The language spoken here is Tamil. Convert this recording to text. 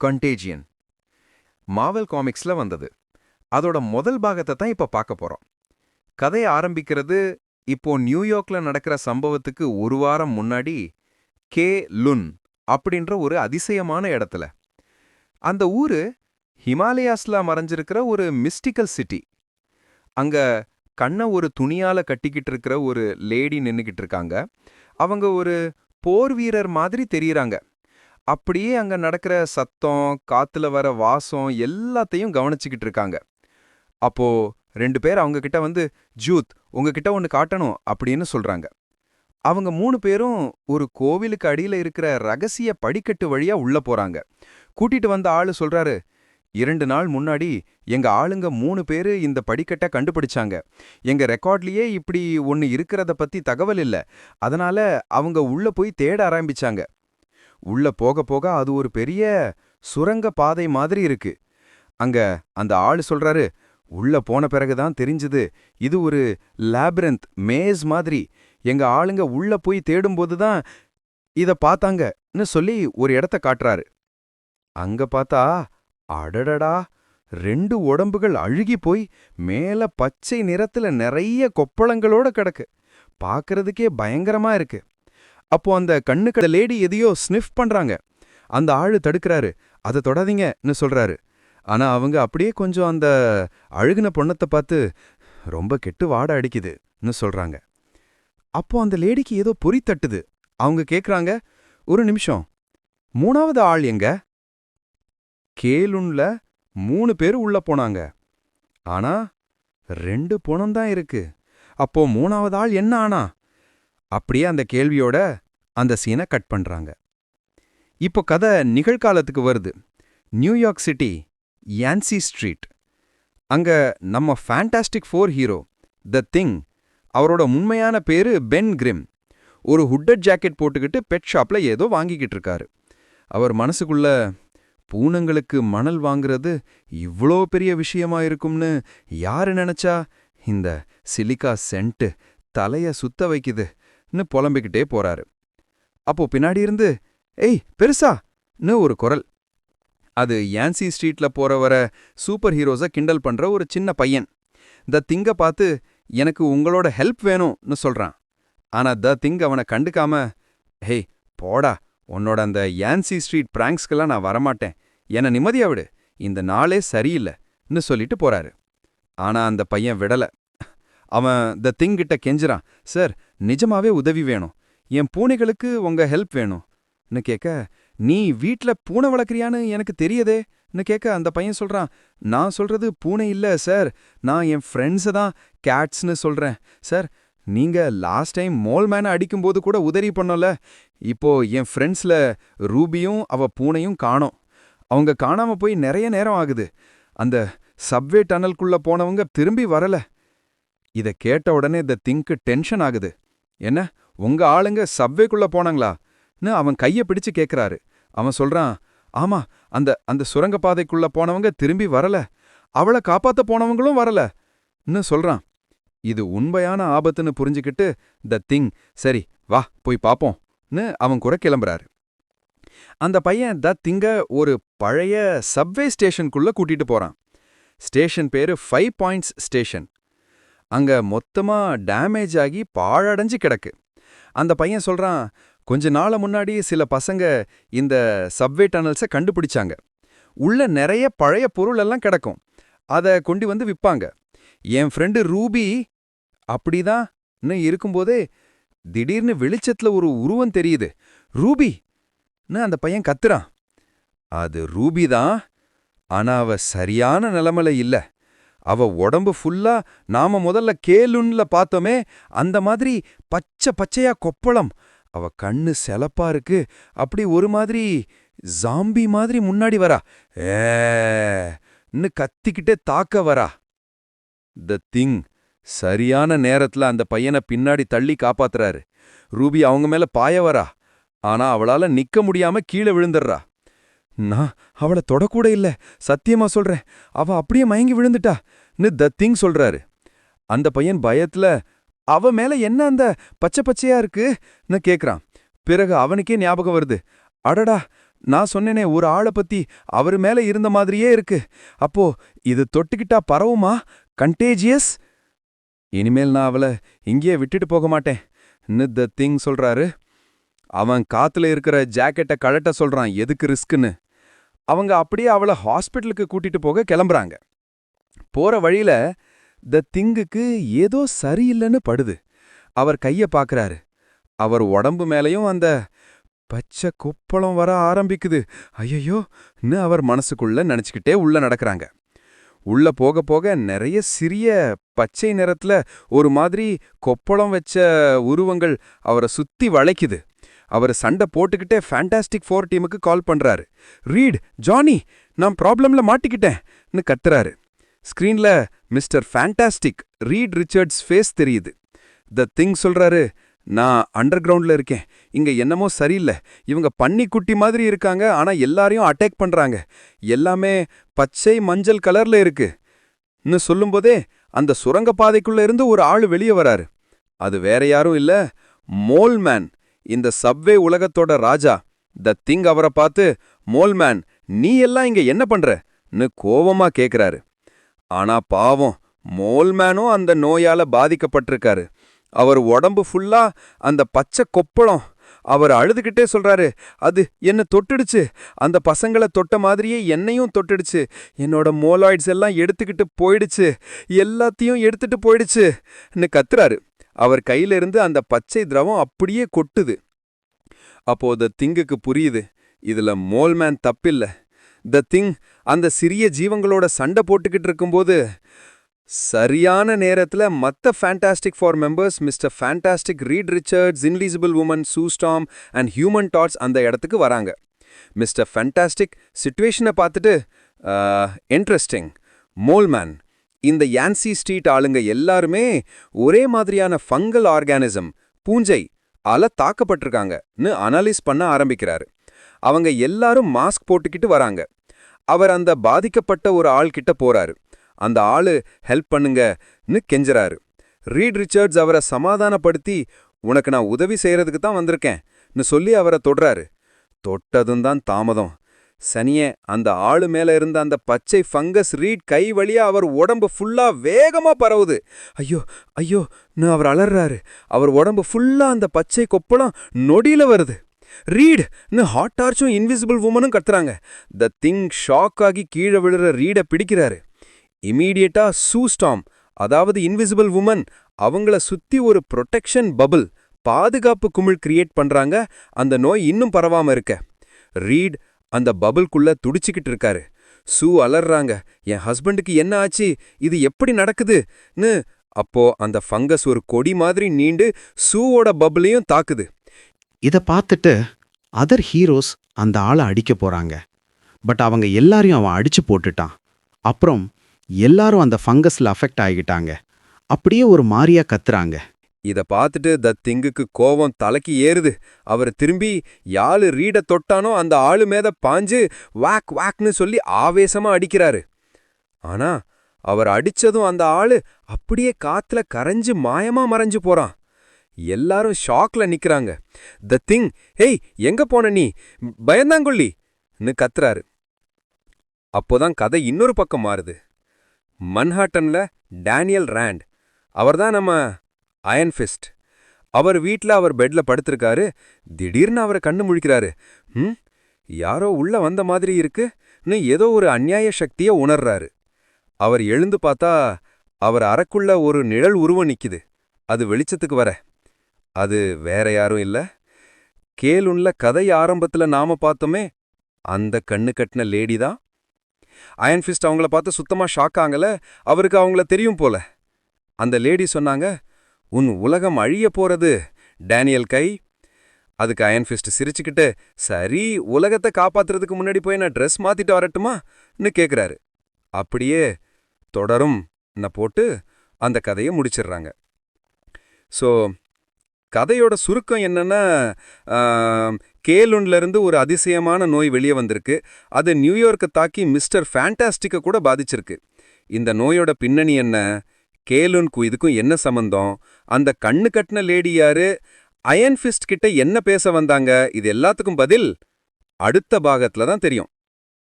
கண்டேஜியன் மாவல் காமிக்ஸ்ல வந்தது. அதோட முதல் பாகத்தை தான் இப்ப பார்க்க போறோம். கதையை ஆரம்பிக்கிறது இப்போ நியூயார்க்ல நடக்கிற சம்பவத்துக்கு ஒரு வாரம் முன்னாடி கே. லுன் அப்படின்ற ஒரு அதிசயமான இடத்துல. அந்த ஊரு ஹிமாலயாஸ்ல மறைஞ்சிருக்கிற ஒரு மிஸ்டிக்கல் சிட்டி அங்க கண்ணை ஒரு துணியால கட்டிக்கிட்டு இருக்கிற ஒரு லேடி நின்றுக்கிட்டு இருக்காங்க. அவங்க ஒரு போர் வீரர் மாதிரி தெரியுறாங்க. அப்படியே அங்க நடக்கிற சத்தம் காத்துல வர வாசம் எல்லாத்தையும் கவனிச்சுக்கிட்டு இருக்காங்க. அப்போ ரெண்டு பேர் அவங்க கிட்ட வந்து ஜூத் உங்ககிட்ட ஒன்னு காட்டணும் அப்படின்னு சொல்றாங்க. அவங்க மூணு பேரும் ஒரு கோவிலுக்கு அடியில இருக்கிற ரகசிய படிக்கட்டு வழியா உள்ள போறாங்க. கூட்டிட்டு வந்த ஆளு சொல்றாரு இரண்டு நாள் முன்னாடி எங்க ஆளுங்க மூணு பேரு இந்த படிக்கட்டை கண்டுபிடிச்சாங்க. எங்க ரெக்கார்ட்லயே இப்படி ஒன்னு இருக்கிறத பத்தி தகவல் இல்ல. அதனால அவங்க உள்ள போய் தேட ஆரம்பிச்சாங்க. உள்ள போக போக அது ஒரு பெரிய சுரங்க பாதை மாதிரி இருக்கு. அங்க அந்த ஆளு சொல்றாரு உள்ள போன பிறகுதான் தெரிஞ்சது இது ஒரு லேபிரந்த் மேஸ் மாதிரி. எங்க ஆளுங்க உள்ள போய் தேடும்போது தான் இத பார்த்தாங்கன்னு சொல்லி ஒரு இடத்த காட்டுறாரு. அங்க பார்த்தா அடடடா ரெண்டு உடம்புகள் அழுகி போய் மேல பச்சை நிறத்துல நிறைய கொப்பளங்களோட கிடக்கு. பார்க்கறதுக்கே பயங்கரமா இருக்கு. அப்போ அந்த கண்ணுக்கு லேடி எதையோ ஸ்னிஃப் பண்றாங்க. அந்த ஆளு தடுக்கிறாரு. அதை தொடாதீங்கன்னு சொல்றாரு. ஆனா அவங்க அப்படியே கொஞ்சம் அந்த அழுகுன பொண்ணத்தை பார்த்து ரொம்ப கெட்டு வாட அடிக்குதுன்னு சொல்றாங்க. அப்போ அந்த லேடிக்கு ஏதோ பொறி தட்டுது. அவங்க கேக்குறாங்க ஒரு நிமிஷம் மூணாவது ஆள் எங்க? கேலுன்ல மூணு பேர் உள்ள போனாங்க. ஆனா ரெண்டு தான் இருக்கு. அப்போ மூணாவது ஆள் என்ன ஆனா? அப்படியே அந்த கேள்வியோட அந்த சீனை கட் பண்றாங்க. இப்போ கதை நிகழ்காலத்துக்கு வருது. நியூயார்க் சிட்டி யான்சி ஸ்ட்ரீட் அங்க நம்ம Fantastic Four hero the Thing அவரோட உண்மையான பேரு பென் கிரிம் ஒரு ஹுட்டட் ஜாக்கெட் போட்டுக்கிட்டு பெட் ஷாப்ல ஏதோ வாங்கிக்கிட்டு இருக்காரு. அவர் மனசுக்குள்ள பூனங்களுக்கு மணல் வாங்குறது இவ்ளோ பெரிய விஷயமா இருக்கும்னு யாரு நினைச்சா? இந்த சிலிக்கா சென்ட்டு தலைய சுத்த வைக்குது. ன்னு புலம்பிக்கிட்டே போறாரு. அப்போ பின்னாடி இருந்து ஏய் பெருசான்னு ஒரு குரல். அது யான்சி ஸ்ட்ரீட்ல போற வர சூப்பர் ஹீரோஸ கிண்டல் பண்ற ஒரு சின்ன பையன். த திங்க பார்த்து எனக்கு உங்களோட ஹெல்ப் வேணும்னு சொல்றான். ஆனா த திங் அவனை கண்டுக்காம ஹேய் போடா. உன்னோட அந்த யான்சி ஸ்ட்ரீட் பிராங்க்ஸ்க்கெல்லாம் நான் வரமாட்டேன். என்ன நிம்மதியா விடு. இந்த நாளே சரியில்லைன்னு சொல்லிட்டு போறாரு. ஆனா அந்த பையன் விடல. அவன் த திங் கிட்ட கெஞ்சுறான். சார் நிஜமாவே உதவி வேணும். என் பூனைகளுக்கு உங்க ஹெல்ப் வேணும்னு கேட்க நீ வீட்ல பூனை வளர்க்குறியான்னு எனக்கு தெரியுதேன்னு கேட்க அந்த பையன் சொல்றான் நான் சொல்றது பூனை இல்ல சார். நான் என் ஃப்ரெண்ட்ஸை தான் கேட்ஸ்னு சொல்றேன். சார் நீங்க லாஸ்ட் டைம் மோல்மேனை அடிக்கும்போது கூட உதவி பண்ணல. இப்போ என் ஃப்ரெண்ட்ஸ்ல ரூபியும் அவ பூனையும் காணோம். அவங்க காணாம போய் நிறைய நேரம் ஆகுது. அந்த சப்வே டனல்குள்ள போனவங்க திரும்பி வரல. இத கேட்ட உடனே த திங்க்கு டென்ஷன் ஆகுது. என்ன உங்க ஆளுங்க சவ்வேக்குள்ள போனாங்களான்னு அவன் கைய பிடிச்சு கேக்குறாரு. அவன் சொல்றான் ஆமா அந்த அந்த சுரங்கப்பாதைக்குள்ள போனவங்க திரும்பி வரல. அவளை காப்பாத்த போனவங்களும் வரலன்னு சொல்றான். இது உண்மையான ஆபத்துன்னு புரிஞ்சுக்கிட்டு த திங் சரி வா போய் பாப்போம்னு அவன் கூட கிளம்புறாரு. அந்த பையன் த திங்க ஒரு பழைய சப்வே ஸ்டேஷனுக்குள்ள கூட்டிட்டு போறான். ஸ்டேஷன் பேரு ஃபைவ் பாயிண்ட்ஸ் ஸ்டேஷன். அங்க மொத்தமா டேமேஜ் ஆகி பாழடைஞ்சு கிடக்கு. அந்த பையன் சொல்றான் கொஞ்ச நாள முன்னாடி சில பசங்க இந்த சப்வே டனல்ஸை கண்டுபிடிச்சாங்க. உள்ள நிறைய பழைய பொருள் எல்லாம் கிடக்கும். அத கொண்டு வந்து விப்பாங்க. என் ஃப்ரெண்டு ரூபி அப்படிதான் இருக்கும்போதே திடீர்னு வெளிச்சத்துல ஒரு உருவம் தெரியுது. ரூபி அந்த பையன் கத்துறான். அது ரூபி தான். ஆனா அவ சரியான நிலைமையில இல்ல. அவ உடம்பு ஃபுல்லா நாம முதல்ல கேலுன்ல பார்த்தோமே அந்த மாதிரி பச்சை பச்சையா கொப்பளம். அவ கண்ணு செலப்பா இருக்கு. அப்படி ஒரு மாதிரி ஜாம்பி மாதிரி முன்னாடி வரா. ஏன்னு கத்திக்கிட்டே தாக்க வரா. த திங் சரியான நேரத்துல அந்த பையனை பின்னாடி தள்ளி காப்பாத்துறாரு. ரூபி அவங்க மேல பாய வரா. ஆனா அவளால நிக்க முடியாம கீழே விழுந்துடுறா. நான் அவளை தொடக்கூட இல்ல. சத்தியமா சொல்றேன். அவ அப்படியே மயங்கி விழுந்துட்டான்னு த திங் சொல்றாரு. அந்த பையன் பயத்துல அவ மேல என்ன அந்த பச்சை பச்சையா இருக்குன்னு கேக்குறான். பிறகு அவனுக்கே ஞாபகம் வருது. அடடா நான் சொன்னேனே ஒரு ஆளை பத்தி அவரு மேல இருந்த மாதிரியே இருக்கு. அப்போ இது தொட்டுக்கிட்டா பரவுமா? கண்டேஜியஸ் இனிமேல் நான் அவளை இங்கேயே விட்டுட்டு போக மாட்டேன். த திங் சொல்றாரு. அவன் காத்துல இருக்கிற ஜாக்கெட்டை கழட்ட சொல்றான் எதுக்கு ரிஸ்க்குன்னு? அவங்க அப்படியே அவளை ஹாஸ்பிட்டலுக்கு கூட்டிட்டு போக கிளம்புறாங்க. போற வழியில த திங்குக்கு ஏதோ சரியில்லைன்னு படுது. அவர் கைய பாக்குறாரு. அவர் உடம்பு மேலயும் அந்த பச்சை குப்பளம் வர ஆரம்பிக்குது. ஐயையோன்னு அவர் மனசுக்குள்ள நினைச்சுக்கிட்டே உள்ள நடக்கறாங்க. உள்ள போக போக நிறைய சிறிய பச்சை நிறத்துல ஒரு மாதிரி கொப்பளம் வச்ச உருவங்கள் அவரை சுத்தி வளைக்குது. அவர் சண்டை போட்டுக்கிட்டே ஃபேண்டாஸ்டிக் ஃபோர் டீமுக்கு கால் பண்றாரு. ரீட் ஜானி நான் ப்ராப்ளம்ல மாட்டிக்கிட்டேன்னு கத்துறாரு. ஸ்க்ரீன்ல Mister Fantastic Reed Richards face தெரியுது. த திங் சொல்றாரு நான் அண்டர் கிரவுண்டில் இருக்கேன். இங்க என்னமோ சரியில்லை. இவங்க பன்னி குட்டி மாதிரி இருக்காங்க ஆனா எல்லாரையும் அட்டாக் பண்றாங்க. எல்லாமே பச்சை மஞ்சள் கலர்ல இருக்குன்னு சொல்லும்போதே அந்த சுரங்கப்பாதைக்குள்ளே இருந்து ஒரு ஆளு வெளியே வராரு. அது வேற யாரும் இல்ல மோல்மேன் இந்த சப்வே உலகத்தோட ராஜா த திங் அவரை பார்த்து மோல்மேன் நீ எல்லாம் இங்க என்ன பண்றன்னு கோவமா கேக்குறாரு. ஆனா பாவம் மோல்மேனும் அந்த நோயால பாதிக்கப்பட்டிருக்காரு. அவர் உடம்பு ஃபுல்லா அந்த பச்சை கொப்பளம். அவர் அழுதுகிட்டே சொல்றாரு அது என்ன தொட்டுடுச்சு. அந்த பசங்களை தொட்ட மாதிரியே என்னையும் தொட்டுடுச்சு. என்னோட மோலாய்ட்ஸ் எல்லாம் எடுத்துக்கிட்டு போயிடுச்சு. எல்லாத்தையும் எடுத்துட்டு போயிடுச்சுன்னு கத்துறாரு. அவர் கையில இருந்து அந்த பச்சை திரவம் அப்படியே கொட்டுது. அப்போ த திங்குக்கு புரியுது இதுல மோல்மேன் தப்பில்ல. த திங் அந்த சிறிய ஜீவங்களோட சண்டை போட்டுக்கிட்டு இருக்கும்போது சரியான நேரத்துல மத்த Fantastic Four members Mister Fantastic Reed Richards Invisible Woman Sue Storm and Human Torch அந்த இடத்துக்கு வராங்க. மிஸ்டர் ஃபேண்டாஸ்டிக் சுச்சுவேஷனை பார்த்துட்டு இன்ட்ரெஸ்டிங் மோல்மேன் இந்த யான்சி ஸ்ட்ரீட் ஆளுங்க எல்லாருமே ஒரே மாதிரியான ஃபங்கல் ஆர்கானிசம் பூஞ்சை அல தாக்கப்பட்டிருக்காங்கன்னு அனலைஸ் பண்ண ஆரம்பிக்கிறாரு. அவங்க எல்லாரும் மாஸ்க் போட்டுக்கிட்டு வராங்க. அவர் அந்த பாதிக்கப்பட்ட ஒரு ஆள் கிட்ட போறாரு. அந்த ஆளு ஹெல்ப் பண்ணுங்கன்னு கெஞ்சறாரு. ரீட் ரிச்சர்ட்ஸ் அவரை சமாதானப்படுத்தி உனக்கு நான் உதவி செய்யறதுக்கு தான் வந்திருக்கேன்னு சொல்லி அவரை தொடுறாரு. தொட்டதும் தான் தாமதம். சனியே அந்த ஆளு மேல இருந்த அந்த பச்சை ஃபங்கஸ் ரீட் கை வழியா அவர் உடம்பு ஃபுல்லா வேகமா பரவுது. ஐயோ ஐயோ நான் அவர் அலறாரு. அவர் உடம்பு ஃபுல்லா அந்த பச்சை கொப்பளம் நொடியில வருது. ரீட் ஹாட் டார்ச்சும் இன்விசிபிள் உமனும் கத்துறாங்க. த திங் ஷாக் ஆகி கீழே விழுற ரீட பிடிக்கிறாரு. இமீடியட்டா சூஸ்டாம் அதாவது இன்விசிபிள் உமன் அவங்கள சுத்தி ஒரு ப்ரொடெக்ஷன் பபுள் பாதுகாப்பு குமிழ் கிரியேட் பண்றாங்க. அந்த நோய் இன்னும் பரவாம இருக்க. ரீட் அந்த பபுள்குள்ள துடிச்சுக்கிட்டு இருக்காரு. சூ அலறாங்க என் ஹஸ்பண்டுக்கு என்ன ஆச்சு? இது எப்படி நடக்குதுன்னு அப்போ அந்த ஃபங்கஸ் ஒரு கொடி மாதிரி நீண்டு சூவோட பபுளையும் தாக்குது. இதை பார்த்துட்டு அதர் ஹீரோஸ் அந்த ஆளை அடிக்க போறாங்க. பட் அவங்க எல்லாரையும் அவன் அடிச்சு போட்டுட்டான். அப்புறம் எல்லாரும் அந்த ஃபங்கஸில் அஃபெக்ட் ஆகிட்டாங்க. அப்படியே ஒரு மாரியா கத்துறாங்க. இத பார்த்துட்டு த திங்குக்கு கோவம் தலைக்கு ஏறுது. அவர் திரும்பி யாழு ரீட தொட்டானோ அந்த ஆளு மேத பாஞ்சு வாக் வாக்னு சொல்லி ஆவேசமா அடிக்கிறாரு. ஆனா அவர் அடிச்சதும் அந்த ஆளு அப்படியே காத்துல கரைஞ்சு மாயமா மறைஞ்சு போறான். எல்லாரும் ஷாக்ல நிக்கறாங்க. த திங் ஹேய் எங்க போன நீ? பயந்தாங்கொல்லின்னு கத்துறாரு. அப்போதான் கதை இன்னொரு பக்கம் மாறுது. மன்ஹாட்டன்ல டேனியல் ரேண்ட். அவர்தான் நம்ம அயன் ஃபிஸ்ட். அவர் வீட்ல அவர் பெட்ல படுத்திருக்காரு. திடீர்னு அவரை கண்ணு முழிக்கிறாரு. ம் யாரோ உள்ள வந்த மாதிரி இருக்குன்னு ஏதோ ஒரு அந்நியாய சக்திய உணர்றாரு. அவர் எழுந்து பார்த்தா அவர் அறக்குள்ள ஒரு நிழல் உருவம் நிக்குது. அது வெளிச்சத்துக்கு வர. அது வேற யாரும் இல்ல. கேளுன்ல கதை ஆரம்பத்துல நாம பார்த்தோமே அந்த கண்ணு கட்டின லேடி தான். அயன் ஃபிஸ்ட் அவங்கள பார்த்து சுத்தமா ஷாக் ஆங்கல அவருக்கு அவங்கள தெரியும் போல. அந்த லேடி சொன்னாங்க உன் உலகம் அழிய போறது. டேனியல் கை. அதுக்கு அயன்ஃபிஸ்ட் சிரிச்சுக்கிட்டு சரி உலகத்தை காப்பாத்துறதுக்கு முன்னாடி போய் நான் ட்ரெஸ் மாத்திட்டு வரட்டுமான்னு கேக்குறாரு. அப்படியே தொடரும். போட்டு அந்த கதையை முடிச்சிடுறாங்க. ஸோ கதையோட சுருக்கம் என்னன்னா கேலுன்ல இருந்து ஒரு அதிசயமான நோய் வெளியே வந்திருக்கு. அது நியூயார்க்கை தாக்கி மிஸ்டர் ஃபேண்டாஸ்டிக்கை கூட பாதிச்சிருக்கு. இந்த நோயோட பின்னணி என்ன? கேலுன்க்கும் இதுக்கும் என்ன சம்பந்தம்? அந்த கண்ணு கட்டின லேடி யாரு? அயன் ஃபிஸ்ட் கிட்ட என்ன பேச வந்தாங்க? இது எல்லாத்துக்கும் பதில் அடுத்த பாகத்துல தான் தெரியும்.